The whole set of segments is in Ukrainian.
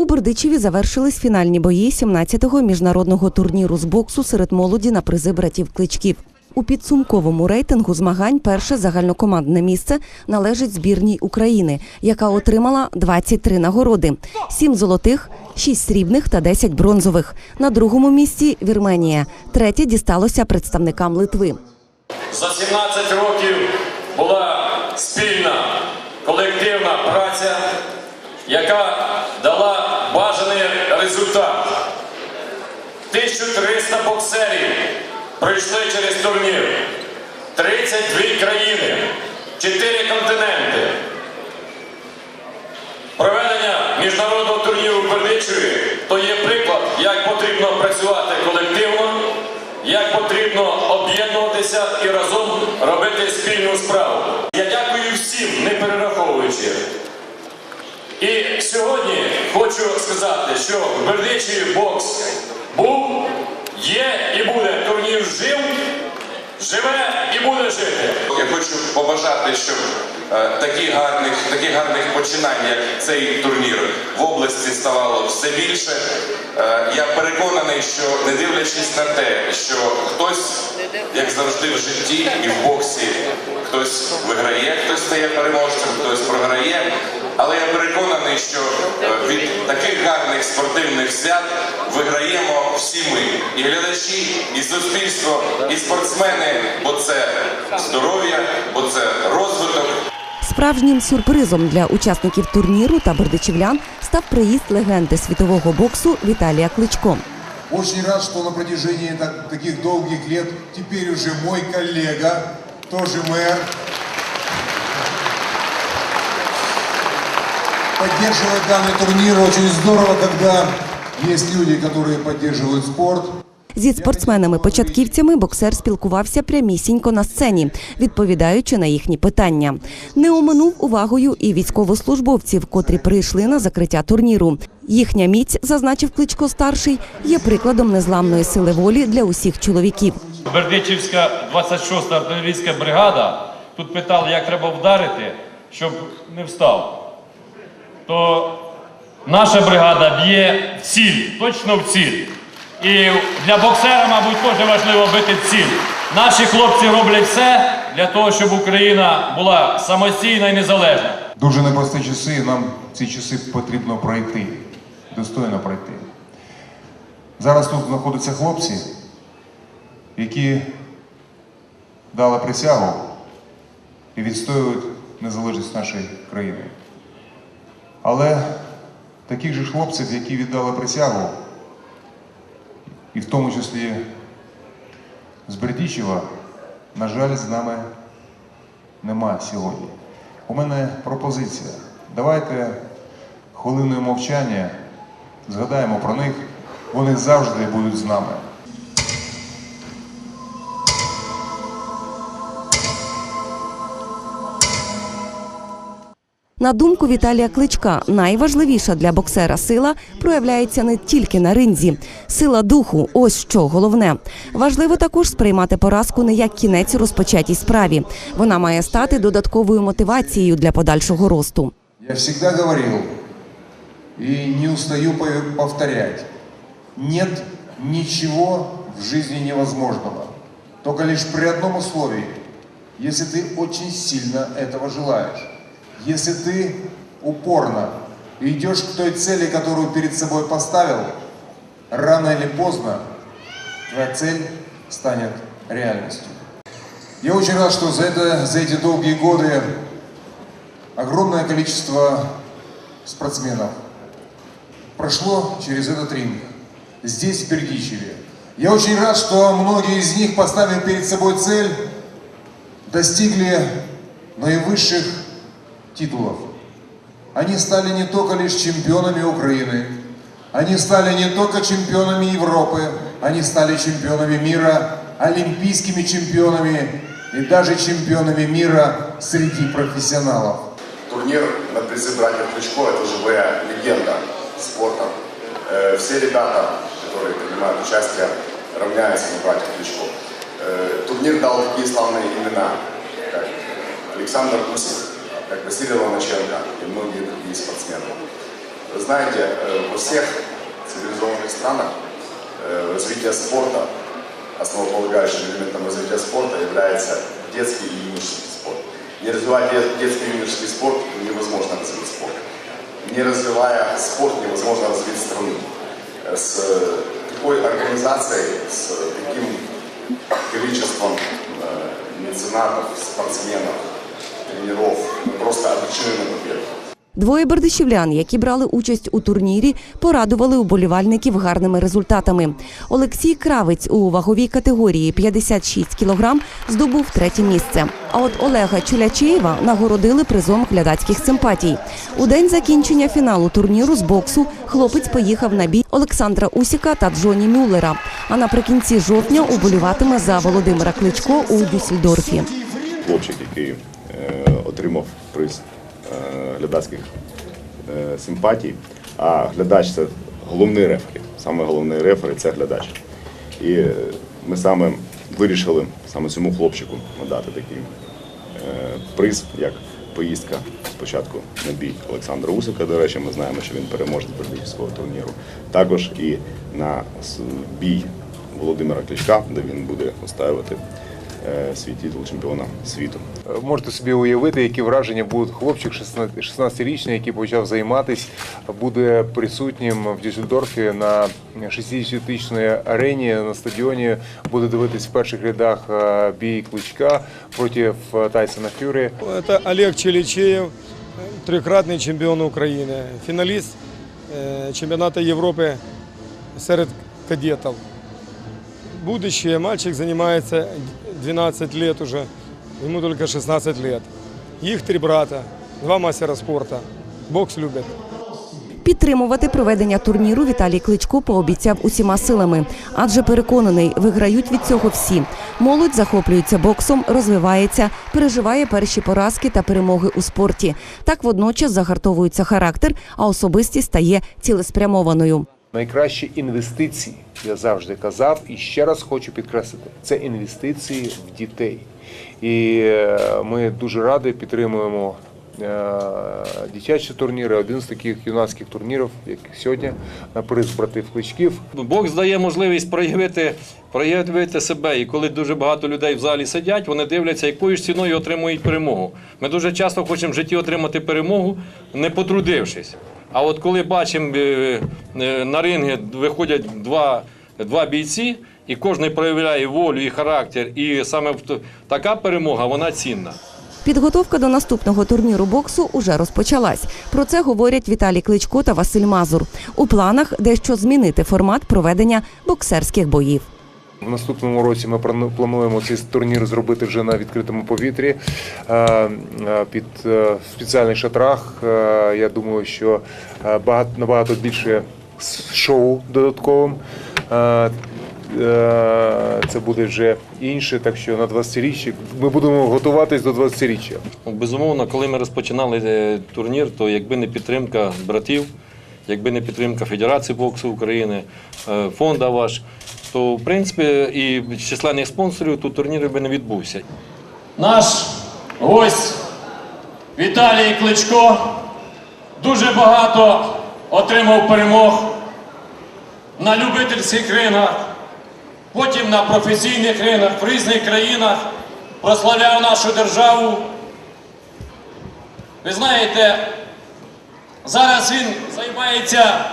У Бердичеві завершились фінальні бої 17-го міжнародного турніру з боксу серед молоді на призи братів Кличків. У підсумковому рейтингу змагань перше загальнокомандне місце належить збірній України, яка отримала 23 нагороди: 7 золотих, 6 срібних та 10 бронзових. На другому місці Вірменія. Третє дісталося представникам Литви. За 17 років була спільна колективна праця, яка 1300 боксерів пройшли через турнір, 32 країни, 4 континенти. Проведення міжнародного турніру в Бердичеві то є приклад, як потрібно працювати колективно, як потрібно об'єднуватися і разом робити спільну справу. Я дякую всім, не перераховуючи. І сьогодні хочу сказати, що в Бердичеві бокс був, є і буде. Турнір жив, живе і буде жити. Я хочу побажати, щоб е, таких гарних, таких гарних починань, як цей турнір, в області ставало все більше. Е, я переконаний, що не дивлячись на те, що хтось, як завжди в житті і в боксі, хтось виграє, хтось стає переможцем, хтось програє. Але я переконаний, що е, від таких гарних спортивних свят виграємо всі ми, і глядачі, і суспільство, і спортсмени, бо це здоров'я, бо це розвиток. Справжнім сюрпризом для учасників турніру та бердичівлян став приїзд легенди світового боксу Віталія Кличко. Очень рад, что на протяжении так- таких долгих лет теперь уже мой коллега, тоже мэр, поддерживает данный турнир. Очень здорово, когда есть люди, которые поддерживают спорт. Зі спортсменами-початківцями боксер спілкувався прямісінько на сцені, відповідаючи на їхні питання. Не оминув увагою і військовослужбовців, котрі прийшли на закриття турніру. Їхня міць, зазначив Кличко старший, є прикладом незламної сили волі для усіх чоловіків. Бердичівська 26-та артилерійська бригада тут питали, як треба вдарити, щоб не встав. То наша бригада б'є в ціль, точно в ціль. І для боксера, мабуть, теж важливо бити ціль. Наші хлопці роблять все для того, щоб Україна була самостійна і незалежна. Дуже непрості часи, і нам ці часи потрібно пройти, достойно пройти. Зараз тут знаходяться хлопці, які дали присягу і відстоюють незалежність нашої країни. Але таких же хлопців, які віддали присягу, і в тому числі з Бердічева, на жаль, з нами нема сьогодні. У мене пропозиція. Давайте хвилиною мовчання згадаємо про них. Вони завжди будуть з нами. На думку Віталія Кличка, найважливіша для боксера сила проявляється не тільки на ринзі. Сила духу ось що головне. Важливо також сприймати поразку не як кінець у розпочатій справі. Вона має стати додатковою мотивацією для подальшого росту. Я всегда говорил и не устаю по- повторять. Нет ничего в жизни невозможного. Только лишь при одном условии. Если ты очень сильно этого желаешь. Если ты упорно идешь к той цели, которую перед собой поставил, рано или поздно твоя цель станет реальностью. Я очень рад, что за, это, за эти долгие годы огромное количество спортсменов прошло через этот ринг, здесь, в Бердичеве. Я очень рад, что многие из них, поставив перед собой цель, достигли наивысших титулов. Они стали не только лишь чемпионами Украины, они стали не только чемпионами Европы, они стали чемпионами мира, олимпийскими чемпионами и даже чемпионами мира среди профессионалов. Турнир на призы братьев Кличко – это живая легенда спорта. Э, Все ребята, которые принимают участие, равняются на братьев Кличко. Э, Турнир дал такие славные имена, как Александр Гусев, как Василий Ломаченко и многие другие спортсмены. Вы знаете, э, во всех цивилизованных странах э, развитие спорта, основополагающим элементом развития спорта является детский и юношеский спорт. Не развивая де- детский и юношеский спорт, невозможно развить спорт. Не развивая спорт, невозможно развить страну. С такой организацией, с таким количеством э, меценатов, спортсменов, тренеров, просто обречены на победу. Двоє бердичівлян, які брали участь у турнірі, порадували уболівальників гарними результатами. Олексій Кравець у ваговій категорії 56 кілограм здобув третє місце. А от Олега Чулячеєва нагородили призом глядацьких симпатій. У день закінчення фіналу турніру з боксу хлопець поїхав на бій Олександра Усіка та Джоні Мюллера. А наприкінці жовтня уболіватиме за Володимира Кличко у Дюссельдорфі. хлопчик, який отримав приз е, глядацьких е, симпатій. А глядач це головний рефері. Саме головний рефері це глядач. І е, ми саме вирішили саме цьому хлопчику надати такий е, приз, як поїздка спочатку на бій Олександра Усика. До речі, ми знаємо, що він переможець Бердичівського турніру. Також і на бій Володимира Кличка, де він буде устаювати е, свій титул чемпіона світу. Можете собі уявити, які враження будуть хлопчик 16 16-річний, який почав займатися, буде присутнім в Дюссельдорфі на 60-тисячній арені на стадіоні. Буде дивитись в перших рядах е, бій кличка проти е, Тайсона Фюрі. Это Олег Челичеев, трехкратный чемпион Украины, финалист э, чемпионата Европы среди кадетов. Будущее, мальчик занимается 12 лет уже, ему только 16 лет. Их три брата, два мастера спорта, бокс любят. Підтримувати проведення турніру Віталій Кличко пообіцяв усіма силами, адже переконаний, виграють від цього всі. Молодь захоплюється боксом, розвивається, переживає перші поразки та перемоги у спорті. Так водночас загартовується характер, а особистість стає цілеспрямованою. Найкращі інвестиції, я завжди казав, і ще раз хочу підкреслити, це інвестиції в дітей. І е, ми дуже раді підтримуємо е, дитячі турніри. Один з таких юнацьких турнірів, як сьогодні, на приз братів кличків. Бокс дає можливість проявити, проявити себе. І коли дуже багато людей в залі сидять, вони дивляться, якою ж ціною отримують перемогу. Ми дуже часто хочемо в житті отримати перемогу, не потрудившись. А от коли бачимо е, е, на ринги виходять два, два бійці, і кожен проявляє волю і характер, і саме така перемога вона цінна. Підготовка до наступного турніру боксу уже розпочалась. Про це говорять Віталій Кличко та Василь Мазур. У планах дещо змінити формат проведення боксерських боїв. В наступному році ми плануємо цей турнір зробити вже на відкритому повітрі е, е, під е, спеціальних шатрах. Я думаю, що багато набагато більше шоу додатковим. Це буде вже інше, так що на 20-річчя ми будемо готуватись до 20-річчя. Ну, Безумовно, коли ми розпочинали турнір, то якби не підтримка братів, якби не підтримка Федерації боксу України, фонда ваш, то в принципі і численних спонсорів тут турнір би не відбувся. Наш гость Віталій Кличко дуже багато отримав перемог на любительських ринах, потім на професійних ринах в різних країнах, прославляв нашу державу. Ви знаєте, зараз він займається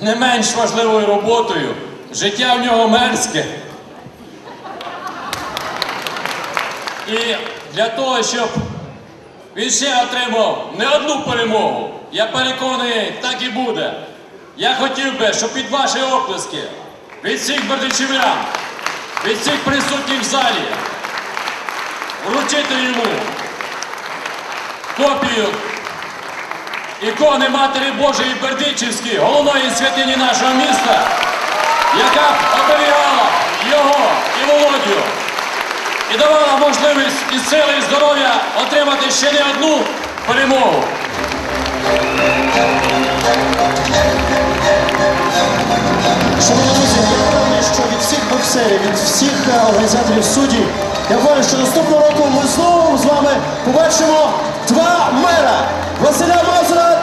не менш важливою роботою. Життя в нього мерзке. І для того, щоб він ще отримав не одну перемогу, я переконаний, так і буде. Я хотів би, щоб під ваші оплески, від всіх бердичівлян, від всіх присутніх в залі, вручити йому копію ікони Матері Божої Бердичівської, головної святині нашого міста, яка оберігала його і Володю і давала можливість і сили, і здоров'я отримати ще не одну перемогу. Шановні друзі, я впевнений, що від всіх боксерів, від всіх е, організаторів суддів, я впевнений, що наступного року ми знову з вами побачимо два мера Василя Мазура